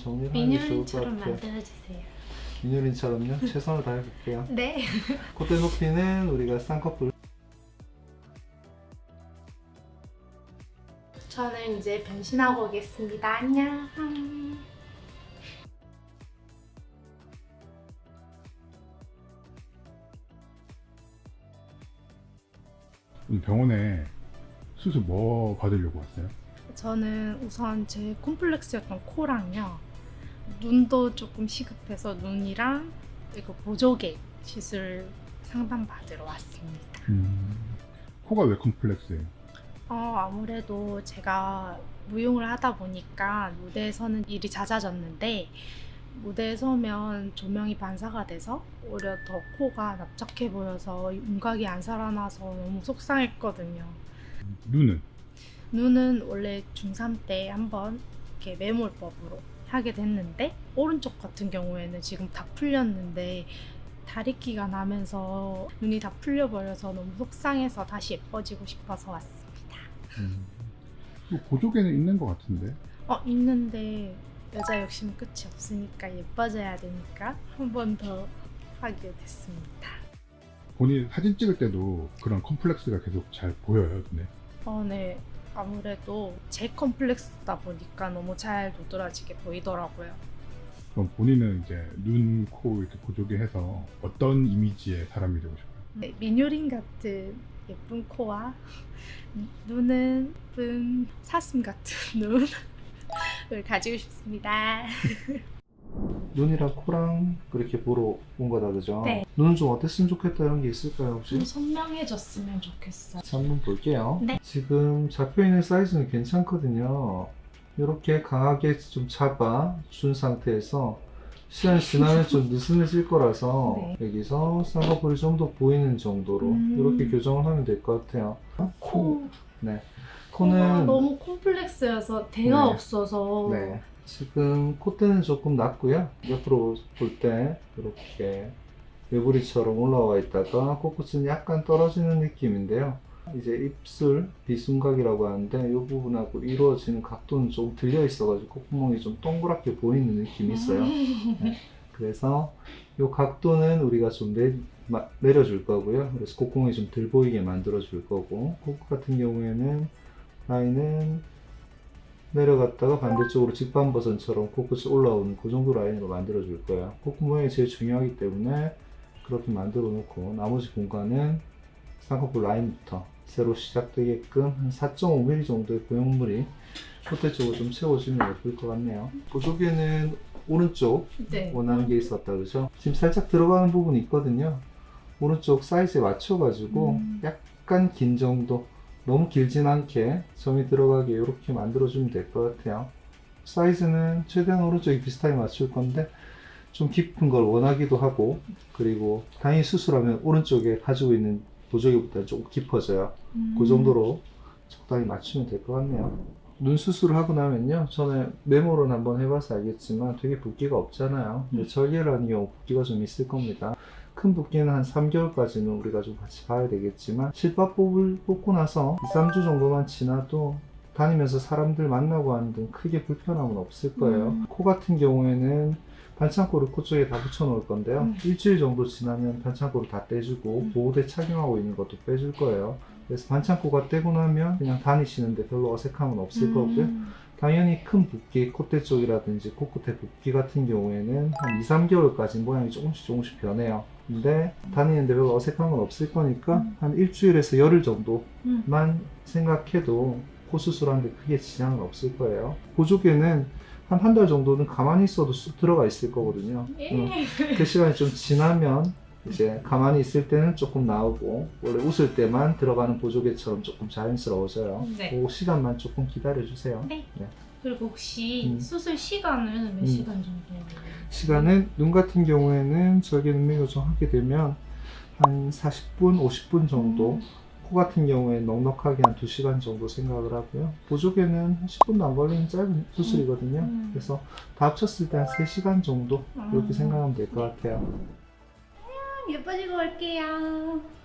좋을 것 민효린처럼 같아요. 만들어주세요. 민효린처럼요. 최선을 다해볼게요. 네. 콧대 높이는 우리가 쌍꺼풀 저는 이제 변신하고 오겠습니다. 안녕. 병원에 수술 뭐 받으려고 왔어요? 저는 우선 제 콤플렉스였던 코랑요. 눈도 조금 시급해서 눈이랑 이거 보조개 시술 상담 받으러 왔습니다. 음, 코가 왜 컴플렉스예요? 어, 아무래도 제가 무용을 하다 보니까 무대에서는 일이 잦아졌는데 무대에 서면 조명이 반사가 돼서 오히려 더 코가 납작해 보여서 윤곽이 안 살아나서 너무 속상했거든요. 눈은? 눈은 원래 중3 때 한번 이렇게 매몰법으로 하게 됐는데 오른쪽 같은 경우에는 지금 다 풀렸는데 다리끼가 나면서 눈이 다 풀려버려서 너무 속상해서 다시 예뻐지고 싶어서 왔습니다. 음, 또 보조개는 있는 것 같은데 어 있는데 여자 욕심 끝이 없으니까 예뻐져야 되니까 한 번 더 하게 됐습니다. 본인 사진 찍을 때도 그런 컴플렉스가 계속 잘 보여요 눈에 어, 네. 아무래도 제 컴플렉스다 보니까 너무 잘 도드라지게 보이더라고요. 그럼 본인은 이제 눈, 코 이렇게 보조개 해서 어떤 이미지의 사람이 되고 싶어요? 네, 민효린 같은 예쁜 코와 눈은 예쁜 사슴 같은 눈을 가지고 싶습니다. 눈이랑 코랑 그렇게 보러 온 거다 그죠? 네. 눈은 좀 어땠으면 좋겠다 이런 게 있을까요 혹시? 좀 선명해졌으면 좋겠어요. 자, 한번 볼게요. 네. 지금 잡혀 있는 사이즈는 괜찮거든요. 이렇게 강하게 좀 잡아 준 상태에서 시간이 지나면 좀 느슨해질 거라서 네. 여기서 쌍꺼풀이 좀 더 보이는 정도로 음. 이렇게 교정을 하면 될 것 같아요. 코. 네. 코는 너무 콤플렉스여서 대가 네. 없어서 네. 지금 콧대는 조금 낮고요. 옆으로 볼 때 이렇게 외부리처럼 올라와 있다가 코끝은 약간 떨어지는 느낌인데요. 이제 입술 비순각이라고 하는데 이 부분하고 이루어지는 각도는 좀 들려 있어가지고 콧구멍이 좀 동그랗게 보이는 느낌이 있어요. 음. 그래서 이 각도는 우리가 좀 내, 마- 내려줄 거고요. 그래서 콧구멍이 좀 덜 보이게 만들어 줄 거고 코끝 같은 경우에는 라인은 내려갔다가 반대쪽으로 직반 버선처럼 코끝이 올라오는 그 정도 라인으로 만들어 줄 거예요. 콧구멍이 제일 중요하기 때문에 그렇게 만들어 놓고 나머지 공간은 쌍꺼풀 라인부터 새로 시작되게끔 한 4.5mm 정도의 고형물이 콧대 쪽으로 좀 채워주면 예쁠 것 같네요. 보조개는 오른쪽 네. 원하는 게 있었다 그죠? 지금 살짝 들어가는 부분이 있거든요. 오른쪽 사이즈에 맞춰가지고 음. 약간 긴 정도, 너무 길진 않게 점이 들어가게 이렇게 만들어주면 될 것 같아요. 사이즈는 최대한 오른쪽이 비슷하게 맞출 건데 좀 깊은 걸 원하기도 하고 그리고 당연히 수술하면 오른쪽에 가지고 있는 보조개보다 조금 깊어져요. 음. 그 정도로 적당히 맞추면 될 것 같네요. 눈 수술을 하고 나면요. 전에 메모를 한번 해봐서 알겠지만 되게 붓기가 없잖아요. 근데 절개를 하는 경우 붓기가 좀 있을 겁니다. 큰 붓기는 한 3개월까지는 우리가 좀 같이 봐야 되겠지만 실밥 뽑을, 뽑고 나서 2, 3주 정도만 지나도 다니면서 사람들 만나고 하는 등 크게 불편함은 없을 거예요. 음. 코 같은 경우에는 반창고를 코 쪽에 다 붙여놓을 건데요. 음. 일주일 정도 지나면 반창고를 다 떼주고 음. 보호대 착용하고 있는 것도 빼줄 거예요. 그래서 반창고가 떼고 나면 그냥 다니시는데 별로 어색함은 없을 음. 거고요. 당연히 큰 붓기, 콧대 쪽이라든지 코끝의 붓기 같은 경우에는 한 2, 3개월까지 모양이 조금씩 조금씩 변해요. 근데 다니는데 별로 어색한 건 없을 거니까 음. 한 일주일에서 열흘 정도만 음. 생각해도 코 수술하는데 크게 지장은 없을 거예요. 보조개는 한 한 달 정도는 가만히 있어도 쑥 들어가 있을 거거든요. 예. 음. 그 시간이 좀 지나면 이제 가만히 있을 때는 조금 나오고 원래 웃을 때만 들어가는 보조개처럼 조금 자연스러워져요. 네. 그 시간만 조금 기다려 주세요. 네. 네. 그리고 혹시 음. 수술 시간은 몇 음. 시간 정도? 시간은 눈 같은 경우에는 절개 눈매 교정하게 되면 한 40분, 50분 정도. 음. 코 같은 경우에 넉넉하게 한 2시간 정도 생각을 하고요. 보조개는 한 10분도 안 걸리는 짧은 수술이거든요. 음. 그래서 다 합쳤을 때 한 3시간 정도 이렇게 음. 생각하면 될 것 같아요. 예뻐지고 올게요.